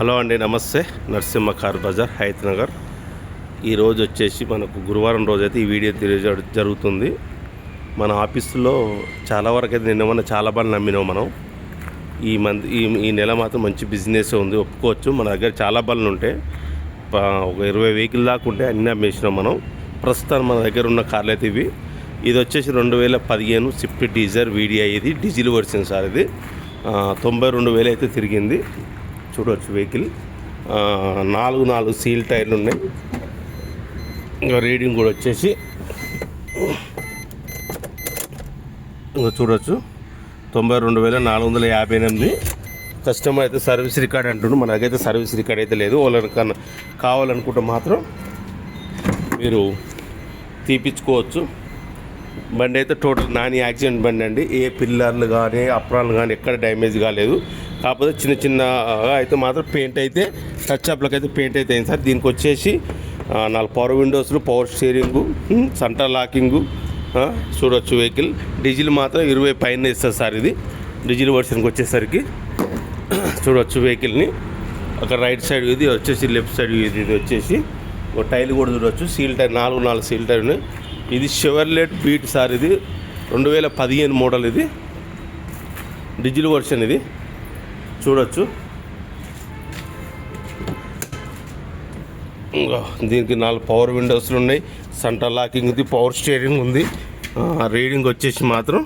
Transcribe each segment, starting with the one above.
Hello అండి నమస్తే. Narasimha car Bazar Hayath Nagar. ఈరోజు వచ్చేసి మనకు గురువారం రోజైతే ఈ వీడియో తెలియజే జరుగుతుంది. మన ఆఫీసులో చాలా వరకు అయితే నిన్న మొన్న చాలా బాగా నమ్మినాం మనం. ఈ మంత్ ఈ ఈ నెల మాత్రం మంచి బిజినెస్ ఉంది ఒప్పుకోవచ్చు. మన దగ్గర చాలా బళ్ళు ఉంటాయి ఒక ఇరవై వెహికల్ దాకా ఉంటే అన్నీ అమ్మేసినాం మనం. ప్రస్తుతం మన దగ్గర ఉన్న కార్లు అయితే ఇవి. ఇది వచ్చేసి రెండు వేల పదిహేను స్విఫ్ట్ డీజర్ వీడిఐ ఇది డీజిల్ వర్షన్ సార్ ఇది. తొంభై రెండు వేలు అయితే తిరిగింది. చూడవచ్చు వెహికల్. నాలుగు నాలుగు సీల్ టైర్లు ఉన్నాయి. ఇంకా రీడింగ్ కూడా వచ్చేసి ఇంకా చూడవచ్చు తొంభై రెండు వేల నాలుగు వందల యాభై ఎనిమిది. కస్టమర్ అయితే సర్వీస్ రికార్డ్ అంటుండు. మన దగ్గర సర్వీస్ రికార్డ్ అయితే లేదు. వాళ్ళకన్నా కావాలనుకుంటే మాత్రం మీరు తీపించుకోవచ్చు బండి అయితే టోటల్ నాని యాక్సిడెంట్ బండి అండి. ఏ పిల్లర్లు కానీ అప్రాలు కానీ ఎక్కడ డ్యామేజ్ కాలేదు. కాకపోతే చిన్న చిన్న అయితే మాత్రం పెయింట్ అయితే టచ్ అప్లకు అయితే పెయింట్ అయితే అయింది సార్. దీనికి వచ్చేసి నాలుగు పవర్ విండోస్లు పవర్ స్టీరింగు సెంటర్ లాకింగు చూడొచ్చు వెహికల్ డీజిల్ మాత్రం ఇరవై పైన ఇస్తుంది సార్ ఇది. డీజిల్ వర్షన్కి వచ్చేసరికి చూడొచ్చు వెహికల్ని అక్కడ రైట్ సైడ్ ఇది వచ్చేసి లెఫ్ట్ సైడ్ ఇది ఇది వచ్చేసి ఒక టైల్ కూడా చూడొచ్చు. సీల్ టైర్ నాలుగు నాలుగు సీల్ టైర్ ఉన్నాయి. ఇది షెవర్లెట్ బీట్ సార్ ఇది. రెండు వేల పదిహేను మోడల్ ఇది. డిజిల్ వర్షన్ ఇది. చూడొచ్చు. దీనికి నాలుగు పవర్ విండోస్లు ఉన్నాయి. సెంటర్ లాకింగ్ ఉంది పవర్ స్టీరింగ్ ఉంది. రీడింగ్ వచ్చేసి మాత్రం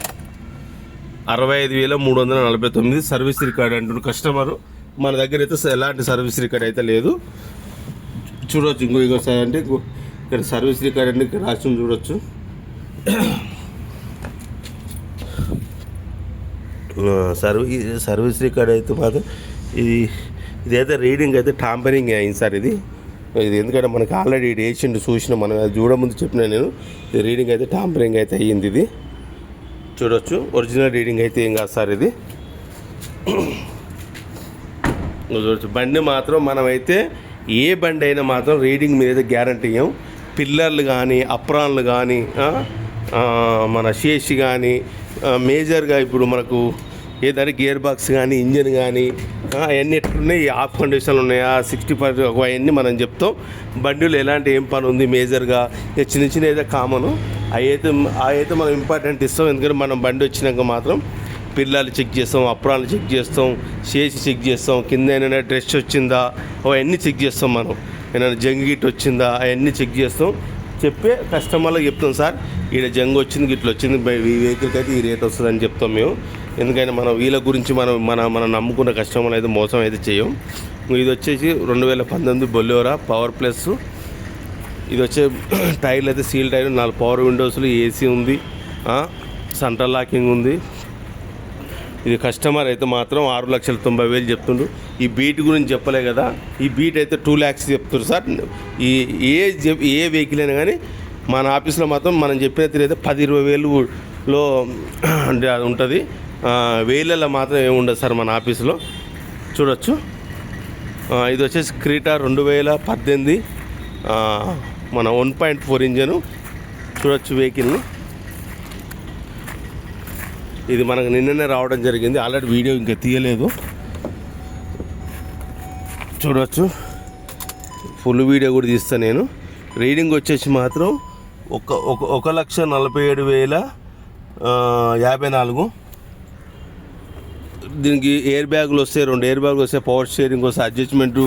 అరవై ఐదు వేల మూడు వందల నలభై తొమ్మిది సర్వీస్ రికార్డ్ అంటున్న కస్టమర్ మన దగ్గర అయితే ఎలాంటి సర్వీస్ రికార్డ్ అయితే లేదు. చూడొచ్చు ఇంకో ఇంకో అంటే ఇక్కడ సర్వీస్ రికార్డ్ అంటే ఇక్కడ రాసి చూడొచ్చు. సర్వీ సర్వీస్ రికార్డ్ అయితే మాత్రం ఇది ఇదైతే రీడింగ్ అయితే టాంపరింగ్ అయింది సార్ ఇది. ఇది ఎందుకంటే మనకి ఆల్రెడీ ఇది వేసిండు చూసిన మనం అది చూడముందు చెప్పిన నేను. ఇది రీడింగ్ అయితే టాంపరింగ్ అయితే అయ్యింది ఇది. చూడొచ్చు ఒరిజినల్ రీడింగ్ అయితే ఏం కాదు సార్ ఇది. చూడొచ్చు బండి మాత్రం మనమైతే ఏ బండి అయినా మాత్రం రీడింగ్ మీద అయితే గ్యారంటీ ఇవ్వం పిల్లర్లు కానీ అప్రాన్లు కానీ మన శేషి కానీ మేజర్గా ఇప్పుడు మనకు ఏదంటే గేర్ బాక్స్ కానీ ఇంజన్ కానీ అవన్నీ ఎట్లున్నాయి? ఆఫ్ కండిషన్లు ఉన్నాయా? సిక్స్టీ పర్సెంట్ అవన్నీ మనం చెప్తాం. బండిలో ఎలాంటి ఏం పని ఉంది మేజర్గా? ఇక చిన్న చిన్న అయితే కామను. అవి అయితే అవి అయితే మనం ఇంపార్టెంట్ ఇస్తాం. ఎందుకంటే మనం బండి వచ్చినాక మాత్రం పిల్లలు చెక్ చేస్తాం అప్రాలు చెక్ చేస్తాం చేసి చెక్ చేస్తాం. కింద ఏమైనా డ్రెస్ వచ్చిందా? అవన్నీ చెక్ చేస్తాం మనం. ఏమైనా జంగ్ గిట్ వచ్చిందా? అవన్నీ చెక్ చేస్తాం. చెప్పే కస్టమర్లకు చెప్తాం సార్. ఈడ జంగ్ వచ్చింది గిట్ల వచ్చింది ఈ వెహికల్కి అయితే ఈ రేట్ వస్తుందని చెప్తాం మేము. ఎందుకంటే మనం వీళ్ళ గురించి మనం మన మనం నమ్ముకున్న కస్టమర్లు అయితే మోసం అయితే చేయం. ఇది వచ్చేసి రెండు వేల పంతొమ్మిది బొల్లోరా పవర్ ప్లస్. ఇది వచ్చే టైర్లు అయితే సీల్ టైర్ నాలుగు పవర్ విండోస్లు ఏసీ ఉంది సెంటర్ లాకింగ్ ఉంది. ఇది కస్టమర్ అయితే మాత్రం ఆరు లక్షల తొంభై వేలు చెప్తుండ్రు. ఈ బీట్ గురించి చెప్పలే కదా ఈ బీట్ అయితే టూ ల్యాక్స్ చెప్తున్నారు సార్. ఈ ఏ ఏ వెహికల్ అయినా కానీ మన ఆఫీస్లో మాత్రం మనం చెప్పిన అయితే పది ఇరవై వేలులో అంటే అది ఉంటుంది. వేలల్లో మాత్రం ఏమి ఉండదు సార్ మన ఆఫీస్లో. చూడొచ్చు. ఇది వచ్చేసి క్రీటా రెండు వేల పద్దెనిమిది మన వన్ పాయింట్ ఫోర్ ఇంజను. చూడొచ్చు వెహికల్ను. ఇది మనకు నిన్ననే రావడం జరిగింది. ఆల్రెడీ వీడియో ఇంకా తీయలేదు. చూడవచ్చు ఫుల్ వీడియో కూడా తీస్తాను నేను. రీడింగ్ వచ్చేసి మాత్రం ఒక ఒక ఒక లక్ష నలభై ఏడు వేల యాభై నాలుగు. దీనికి ఎయిర్ బ్యాగులు వస్తాయి రెండు ఎయిర్ బ్యాగులు వస్తాయి పవర్ స్టీరింగ్ వస్తాయి అడ్జస్ట్మెంట్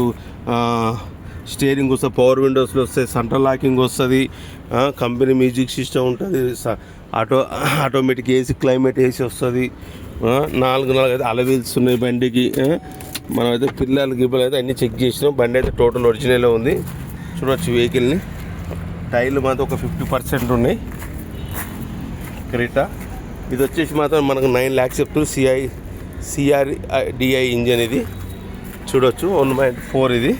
స్టీరింగ్ వస్తుంది పవర్ విండోస్లు వస్తాయి సెంట్రల్ లాకింగ్ వస్తుంది కంపెనీ మ్యూజిక్ సిస్టమ్ ఉంటుంది స- auto automatic AC climate AC వస్తుంది. నాలుగు నాలుగు అయితే అలవీల్స్ ఉన్నాయి బండికి. మనమైతే పిల్లలు గిబ్బలు అయితే అన్నీ చెక్ చేసినాం. బండి అయితే టోటల్ ఒరిజినల్ ఉంది. చూడవచ్చు వెహికల్ని. టైర్లు మాత్రం ఒక ఫిఫ్టీ పర్సెంట్ ఉన్నాయి. క్రీటా. ఇది వచ్చేసి మాత్రం మనకు నైన్ ల్యాక్స్ చెప్తుంది సిఐ సిఆర్ డిఐ ఇంజన్ ఇది. చూడొచ్చు. వన్ పాయింట్ ఫోర్ ఇది.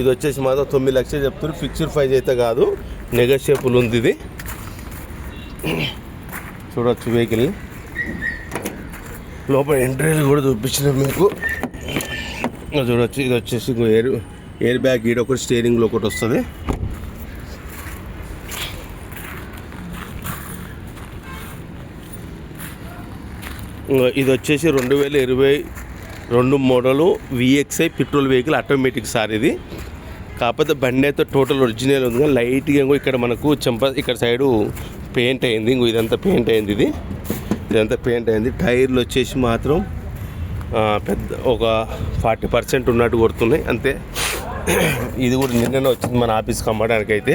ఇది వచ్చేసి మాత్రం తొమ్మిది లక్షలు చెప్తున్నారు. ఫిక్స్డ్ ప్రైజ్ అయితే కాదు. నెగోషియబుల్ ఉంది ఇది. చూడవచ్చు వెహికల్ లోపల ఎంట్రీలు కూడా చూపించిన మీకు. చూడవచ్చు చూడొచ్చు ఇది వచ్చేసి ఎయిర్ ఎయిర్ బ్యాగ్ ఈడ ఒకటి స్టీరింగ్లో ఒకటి వస్తుంది. ఇది వచ్చేసి రెండు వేల ఇరవై రెండు model VXI petrol vehicle automatic sir ఇది. కాకపోతే బండి అయితే టోటల్ ఒరిజినల్ ఉంది. లైట్గా ఇక్కడ మనకు చెంప ఇక్కడ సైడు పెయింట్ అయింది. ఇంకో ఇదంతా పెయింట్ అయింది ఇది. ఇదంతా పెయింట్ అయింది. టైర్లు వచ్చేసి మాత్రం పెద్ద ఒక ఫార్టీ పర్సెంట్ ఉన్నట్టు కొడుతున్నాయి. అంతే. ఇది కూడా నిన్ననే వచ్చింది మన ఆఫీస్కి అమ్మడానికి అయితే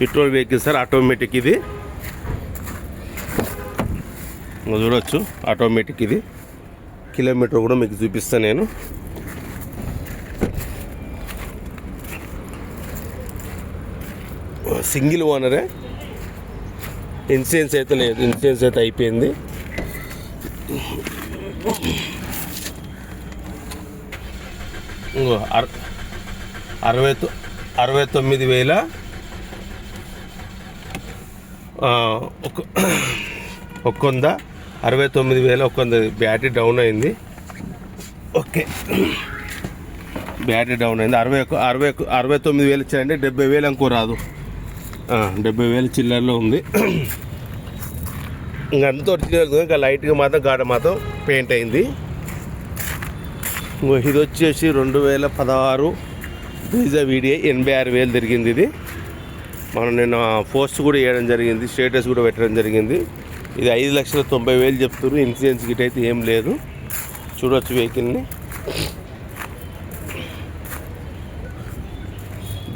పెట్రోల్ వెహికల్ సార్ ఆటోమేటిక్ ఇది. చూడవచ్చు చూడొచ్చు. ఆటోమేటిక్ ఇది. కిలోమీటర్ కూడా మీకు చూపిస్తాను నేను. సింగిల్ ఓనరే. ఇన్సూరెన్స్ అయితే లేదు ఇన్సూరెన్స్ అయితే అయిపోయింది. ఇంకో అర- అరవై తొ- అరవై తొమ్మిది వేల. ఆ, ఒక అరవై తొమ్మిది వేల ఒక్కొంద బ్యాటరీ డౌన్ అయింది. ఓకే. బ్యాటరీ డౌన్ అయింది. అరవై ఒక అరవై ఒక- అరవై తొమ్మిది వేలు ఇచ్చారంటే డెబ్బై వేలు అనుకో రాదు. డెబ్బై వేల చిల్లరలో ఉంది. ఇంకా అంత ఒరిజినల్ ఇంకా లైట్గా మాత్రం గాడ మాత్రం పెయింట్ అయింది. ఇంకో ఇది వచ్చేసి రెండు వేల పదహారు వీజా వీడియో ఎనభై ఆరు వేలు తిరిగింది ఇది. మనం నేను పోస్ట్ కూడా వేయడం జరిగింది స్టేటస్ కూడా పెట్టడం జరిగింది. ఇది ఐదు లక్షల తొంభై వేలు చెప్తున్నారు ఇన్సూరెన్స్ గిట్ అయితే ఏం లేదు. చూడవచ్చు వెహికల్ని.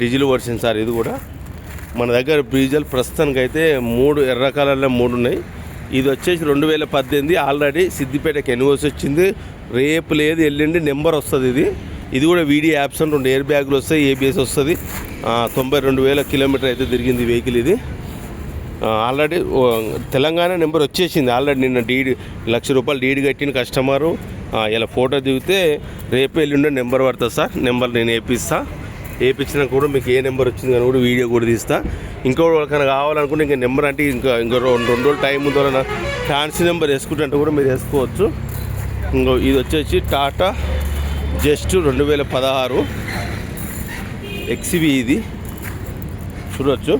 డీజిల్ వర్షన్ సార్ ఇది కూడా. మన దగ్గర డీజిల్ ప్రస్తుతానికి అయితే మూడు ఎర్ర కలర్లో మూడు ఉన్నాయి ఇది వచ్చేసి రెండు వేల పద్దెనిమిది ఆల్రెడీ సిద్దిపేటకి ఎన్ఓసి వచ్చింది. రేపు లేదు ఎల్లుండి నెంబర్ వస్తుంది ఇది. ఇది కూడా వీడియో యాప్స్ రెండు ఎయిర్ బ్యాగులు వస్తాయి ఏబిఎస్ వస్తుంది. తొంభై రెండు వేల కిలోమీటర్ అయితే తిరిగింది వెహికల్ ఇది. ఆల్రెడీ తెలంగాణ నెంబర్ వచ్చేసింది. ఆల్రెడీ నిన్న డీడి లక్ష రూపాయలు డీడీ కట్టిన కస్టమరు. ఇలా ఫోటో దిగితే రేపు ఎల్లుండి నెంబర్ పడుతుంది సార్. నెంబర్ నేను వేపిస్తాను వేయించినా కూడా మీకు ఏ నెంబర్ వచ్చింది కానీ కూడా వీడియో కూడా తీస్తా. ఇంకో వాళ్ళకైనా కావాలనుకుంటే ఇంకా నెంబర్ అంటే ఇంకా ఇంకా రెండు రెండు రోజులు టైం ఉందో ఫ్యాన్సీ నెంబర్ వేసుకుంటే కూడా మీరు వేసుకోవచ్చు. ఇంకో ఇది వచ్చేసి టాటా జస్ట్ రెండు వేల పదహారు ఎక్స్వి ఇది. చూడవచ్చు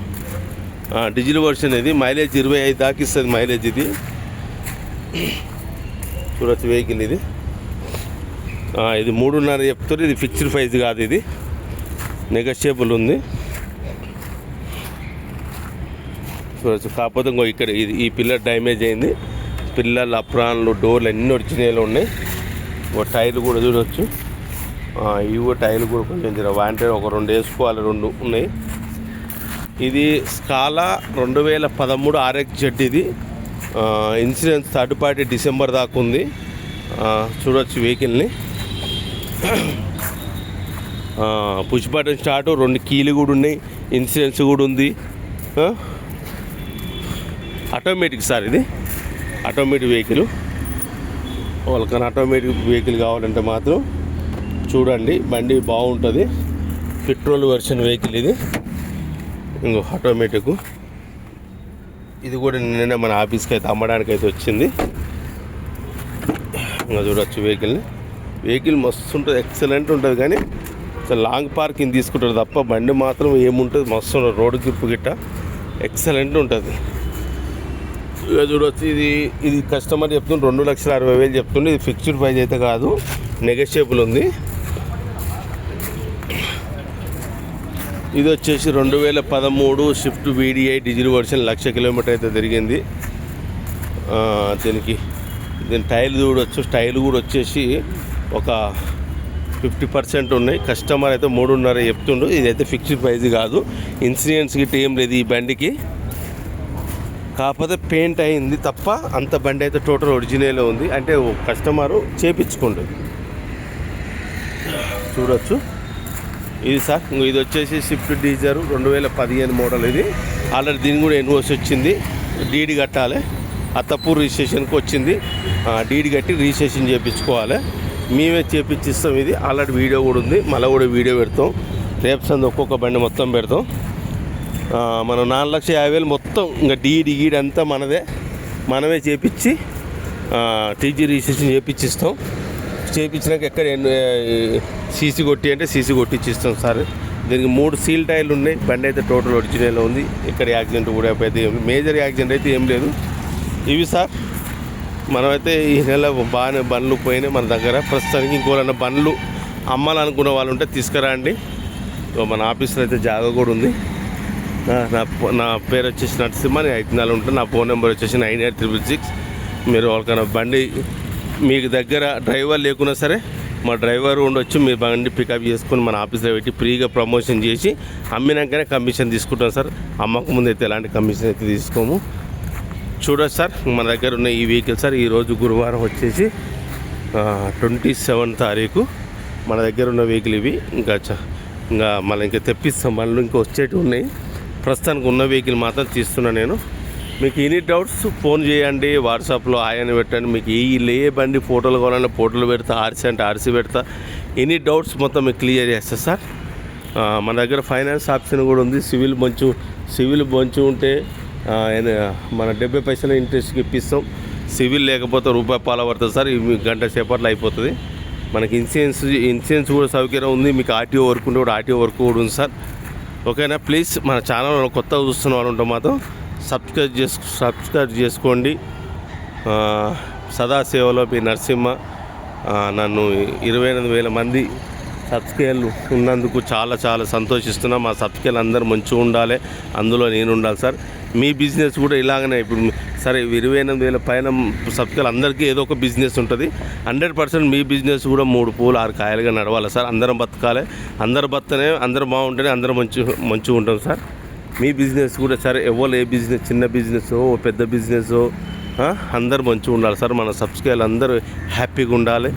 డిజిల్ వర్షన్ ఇది. మైలేజ్ ఇరవై ఐదు దాకా ఇస్తుంది మైలేజ్ ఇది. చూడవచ్చు వెహికల్ ఇది. ఇది మూడున్నర చెప్తారు. ఇది ఫిక్స్డ్ ప్రైస్ కాదు ఇది. నెగోషియబుల్ ఉంది. చూడవచ్చు కాకపోతే ఇంకో ఇక్కడ ఇది ఈ పిల్లర్ డ్యామేజ్ అయింది. పిల్లలు అప్రాన్లు డోర్లు అన్నీ ఒరిజినల్ ఉన్నాయి. ఓ టైర్లు కూడా చూడవచ్చు ఇవో ఇవి టైర్లు కూడా కొంచెం వాంటెడ్ ఒక రెండు వేసుకోవాలి రెండు ఉన్నాయి. ఇది స్కాలా రెండు వేల పదమూడు ఆర్ఎక్స్ జెడ్ ఇది ఇన్సూరెన్స్ థర్డ్ పార్టీ డిసెంబర్ దాకా ఉంది. చూడవచ్చు వెహికల్ని. పుష్ బటన్ స్టార్ట్ రెండు కీలు కూడా ఉన్నాయి ఇన్సూరెన్స్ కూడా ఉంది. ఆటోమేటిక్ సార్ ఇది. Automatic vehicle. వాళ్ళకన్నా ఆటోమేటిక్ వెహికల్ కావాలంటే మాత్రం చూడండి బండి బాగుంటుంది. పెట్రోల్ వెర్షన్ వెహికల్ ఇది. ఇంకో ఆటోమేటిక్. ఇది కూడా నిన్న మన ఆఫీస్కి అయితే అమ్మడానికి అయితే వచ్చింది. ఇంకా చూడవచ్చు వెహికల్ని. వెహికల్ మస్తు ఉంటుంది ఎక్సలెంట్ ఉంటుంది కానీ సో లాంగ్ పార్కింగ్ తీసుకుంటారు తప్ప బండి మాత్రం ఏముంటుంది? మస్తు రోడ్డు గ్రిప్ గిట్ట. ఎక్సలెంట్ ఉంటుంది. ఇక చూడొచ్చు ఇది ఇది కస్టమర్ చెప్తుంది రెండు లక్షల అరవై వేలు చెప్తుంది. ఇది ఫిక్స్డ్ ప్రైజ్ అయితే కాదు నెగోషియబుల్ ఉంది. ఇది వచ్చేసి రెండు వేల పదమూడు Swift VDI diesel version lakh kilometre అయితే తిరిగింది. దీనికి దీని టైర్లు చూడొచ్చు. టైర్లు కూడా వచ్చేసి ఒక ఫిఫ్టీ పర్సెంట్ ఉన్నాయి. కస్టమర్ అయితే మూడున్నర చెప్తుండు. ఇదైతే ఫిక్స్డ్ ప్రైస్ కాదు. ఇన్సూరెన్స్ గిట్ట ఏం లేదు ఈ బండికి. కాకపోతే పెయింట్ అయింది తప్ప అంత బండి అయితే టోటల్ ఒరిజినల్ ఉంది. అంటే ఓ కస్టమరు చేపించుకోండు. చూడొచ్చు. ఇది సార్ ఇది వచ్చేసి స్విఫ్ట్ డీజర్ రెండు వేల పదిహేను మోడల్ ఇది. ఆల్రెడీ దీని కూడా ఎన్ఓసి వచ్చింది. డీడీ కట్టాలి. అత్తపూర్ రిజిస్ట్రేషన్కి వచ్చింది. ఆ, డీడీ కట్టి రిజిస్ట్రేషన్ చేయించుకోవాలి మేమే చేపించిస్తాం ఇది. ఆల్రెడీ వీడియో కూడా ఉంది. మళ్ళీ కూడా వీడియో పెడతాం. రేపు సంది ఒక్కొక్క బండి మొత్తం పెడతాం. మనం నాలుగు లక్షల యాభై వేలు మొత్తం ఇంకా డీడీ గీడి అంతా మనదే. మనమే చేపించి టీజీ రిజిస్ట్రేషన్ చేపించిస్తాం. చేపించినాక ఎక్కడ సీసీ కొట్టి అంటే సీసీ కొట్టించిస్తాం సార్. దీనికి మూడు సీల్ టైర్లు ఉన్నాయి. బండి అయితే టోటల్ ఒరిజినల్ ఉంది. ఇక్కడ యాక్సిడెంట్ కూడా అయితే మేజర్ యాక్సిడెంట్ అయితే ఏం లేదు. ఇవి సార్. మనమైతే ఈ నెల బాగానే బండ్లు పోయినాయి మన దగ్గర. ప్రస్తుతానికి ఇంకోలన్న బండ్లు అమ్మాలనుకున్న వాళ్ళు ఉంటే తీసుకురండి. మన ఆఫీస్లో అయితే జాగా కూడా ఉంది. నా- నా పేరు వచ్చేసి నరసింహ నేను ఐదు నెలలు ఉంటాను నా ఫోన్ నెంబర్ వచ్చేసి నైన్ ఎయిట్ త్రిబుల్ సిక్స్. మీరు ఎవరికైనా బండి మీకు దగ్గర డ్రైవర్ లేకున్నా సరే మా డ్రైవర్ ఉండొచ్చు. మీరు బండి పికప్ చేసుకుని మన ఆఫీస్లో పెట్టి ఫ్రీగా ప్రమోషన్ చేసి అమ్మినాకనే కమిషన్ తీసుకుంటాం సార్. అమ్మక ముందు అయితే ఎలాంటి కమిషన్ అయితే తీసుకోము. చూడొచ్చు సార్ మన దగ్గర ఉన్న ఈ వెహికల్ సార్ ఈరోజు గురువారం వచ్చేసి ట్వంటీ సెవెన్ తారీఖు మన దగ్గర ఉన్న వెహికల్ ఇవి. ఇంకా చ- ఇంకా మళ్ళీ ఇంకా తెప్పిస్తాం మళ్ళీ ఇంకా వచ్చేటివి ఉన్నాయి. ప్రస్తుతానికి ఉన్న వెహికల్ మాత్రం తీస్తున్నా నేను. మీకు ఎనీ డౌట్స్ ఫోన్ చేయండి వాట్సాప్లో ఆయన పెట్టండి. మీకు ఏ లే బండి ఫోటోలు కావాలన్నా ఫోటోలు పెడతా ఆర్సీ అంటే ఆర్సీ పెడతా. ఎనీ డౌట్స్ మొత్తం మీకు క్లియర్ చేస్తా సార్. మన దగ్గర ఫైనాన్స్ ఆప్షన్ కూడా ఉంది. సివిల్ మంచు సివిల్ మంచు ఉంటే మన డెబ్బై పైసలు ఇంట్రెస్ట్కి ఇప్పిస్తాం. సివిల్ లేకపోతే రూపాయి పాల పడుతుంది సార్ ఇవి గంట సేపట్లో అయిపోతుంది. మనకి ఇన్సూరెన్స్ ఇన్సూరెన్స్ కూడా సౌకర్యం ఉంది. మీకు ఆర్టీఓ వర్క్ ఉంటే కూడా ఆర్టీఓ వర్క్ కూడా ఉంది సార్. ఓకేనా? ప్లీజ్ మన ఛానల్ కొత్తగా చూస్తున్న వాళ్ళు ఉంటే మాత్రం సబ్స్క్రైబ్ చేసు సబ్స్క్రైబ్ చేసుకోండి. సదాసేవలో మీ నరసింహ నన్ను ఇరవై ఎనిమిది వేల మంది సబ్స్క్రైబర్లు ఉన్నందుకు చాలా చాలా సంతోషిస్తున్నాం. మా సబ్స్క్రైబర్లు అందరూ మంచిగా ఉండాలి. అందులో నేను ఉండాలి సార్. మీ బిజినెస్ కూడా ఇలాగనే ఇప్పుడు సరే ఇరవై ఎనిమిది వేల పైన సబ్స్క్రైబర్ అందరికీ ఏదో ఒక బిజినెస్ ఉంటుంది. హండ్రెడ్ పర్సెంట్ మీ బిజినెస్ కూడా మూడు పూలు ఆరు కాయలుగా నడవాలి సార్. అందరం బతకాలి. అందరు బతనే అందరు బాగుంటేనే అందరం మంచి మంచిగా ఉంటాం సార్. మీ బిజినెస్ కూడా సరే ఎవరు ఏ బిజినెస్ చిన్న బిజినెస్ పెద్ద బిజినెస్ అందరు మంచిగా ఉండాలి సార్. మన సబ్స్క్రైబర్లు అందరూ హ్యాపీగా ఉండాలి.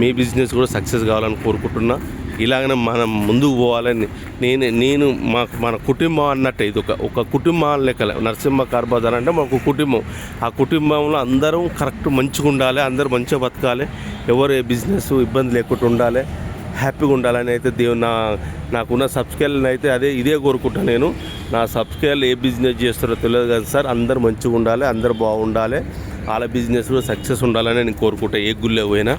మీ బిజినెస్ కూడా సక్సెస్ కావాలని కోరుకుంటున్నా. ఇలాగనే మనం ముందుకు పోవాలని నేను నేను మాకు మన కుటుంబం అన్నట్టు ఇది ఒక ఒక కుటుంబం లెక్కలే నరసింహ కార్బాదర్ అంటే మాకు కుటుంబం. ఆ కుటుంబంలో అందరం కరెక్ట్ మంచిగా ఉండాలి అందరూ మంచిగా బతకాలి ఎవరు ఏ బిజినెస్ ఇబ్బంది లేకుండా ఉండాలి హ్యాపీగా ఉండాలని అయితే దేవుడు నా నాకున్న సబ్స్క్రైబర్లు అయితే అదే ఇదే కోరుకుంటా నేను. నా సబ్స్క్రైబర్లు ఏ బిజినెస్ చేస్తారో తెలియదు కదా సార్ అందరు మంచిగా ఉండాలి అందరు బాగుండాలి వాళ్ళ బిజినెస్ కూడా సక్సెస్ ఉండాలని నేను కోరుకుంటా ఏ గుళ్ళే పోయినా.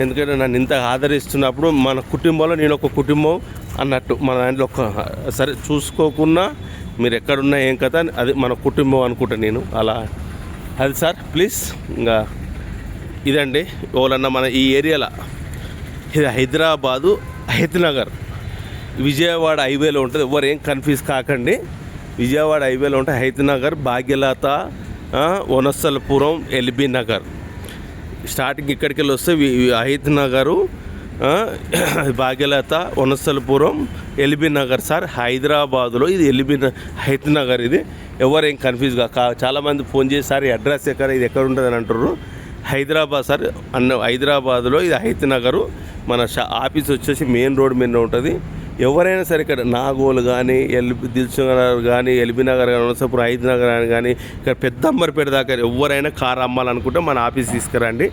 ఎందుకంటే నన్ను ఇంత ఆదరిస్తున్నప్పుడు మన కుటుంబంలో నేను ఒక కుటుంబం అన్నట్టు మన దాంట్లో ఒక సరే చూసుకోకున్నా మీరు ఎక్కడున్నా ఏం కథ అది మన కుటుంబం అనుకుంటా నేను. అలా. అది సార్ ప్లీజ్. ఇంకా ఇదండి ఎవరన్నా మన ఈ ఏరియాలో ఇది హైదరాబాదు హైత్నగర్. విజయవాడ హైవేలో ఉంటుంది. ఎవరు ఏం కన్ఫ్యూజ్ కాకండి. విజయవాడ హైవేలో ఉంటే హైత్నగర్ భాగ్యలత వనస్థలపురం ఎల్బీ నగర్. స్టార్టింగ్ ఇక్కడికి వెళ్ళి వస్తే అహిత్ నగరు భాగ్యలత వనస్థలపురం ఎల్బీ నగర్ సార్ హైదరాబాదులో ఇది ఎల్బీ న- హైత్ నగర్ ఇది. ఎవరేం కన్ఫ్యూజ్ కా చాలామంది ఫోన్ చేసి సార్ ఈ అడ్రస్ ఎక్కడ ఇది ఎక్కడ ఉంటుంది అని అంటారు హైదరాబాద్ సార్ అన్న హైదరాబాద్లో ఇది హైత్ నగరు. మన షా ఆఫీస్ వచ్చేసి మెయిన్ రోడ్ మీద ఉంటుంది. ఎవరైనా సరే ఇక్కడ నాగోలు కానీ ఎల్బి దిల్సుఖ్ కానీ ఎల్బీ నగర్ కానీ నరసాపురం ఐదు నగర్ అని కానీ ఇక్కడ పెద్ద అంబర్పేట దాకా ఎవరైనా కారు అమ్మాలనుకుంటే మన ఆఫీస్ తీసుకురండి.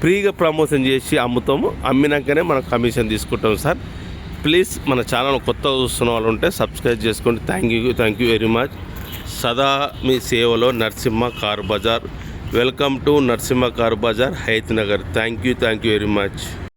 ఫ్రీగా ప్రమోషన్ చేసి అమ్ముతాము. అమ్మినాకనే మనం కమిషన్ తీసుకుంటాం సార్. ప్లీజ్ మన ఛానల్ కొత్తగా చూస్తున్న వాళ్ళు ఉంటే సబ్స్క్రైబ్ చేసుకోండి. Thank you thank you very much. సదా మీ సేవలో Narasimha car bazaar. Welcome to Narasimha car bazaar Hayath Nagar. Thank you thank you very much.